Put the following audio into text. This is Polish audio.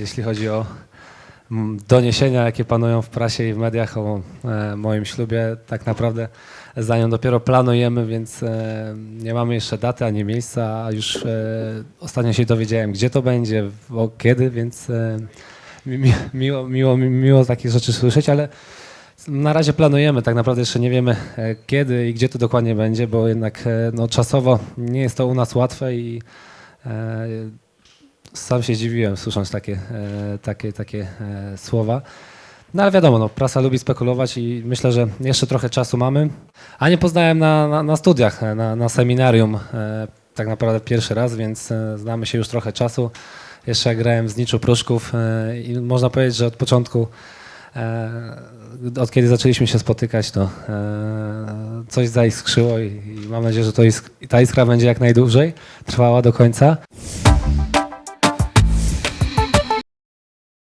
jeśli chodzi o mm, doniesienia, jakie panują w prasie i w mediach o e, moim ślubie. Tak naprawdę za nią dopiero planujemy, więc e, nie mamy jeszcze daty ani miejsca, a już e, ostatnio się dowiedziałem, gdzie to będzie, kiedy, więc mi, mi, miło, miło, mi- miło takie rzeczy słyszeć, ale na razie planujemy, tak naprawdę jeszcze nie wiemy kiedy i gdzie to dokładnie będzie, bo jednak no, czasowo nie jest to u nas łatwe i sam się dziwiłem słysząc takie, e, takie, takie e, słowa. No ale wiadomo, no, prasa lubi spekulować i myślę, że jeszcze trochę czasu mamy. A nie poznałem na, na, na studiach, e, na, na seminarium tak naprawdę pierwszy raz, więc znamy się już trochę czasu. Jeszcze grałem z Niczu Pruszków i można powiedzieć, że od początku od kiedy zaczęliśmy się spotykać, to coś zaiskrzyło i, i mam nadzieję, że to isk- ta iskra będzie jak najdłużej trwała do końca.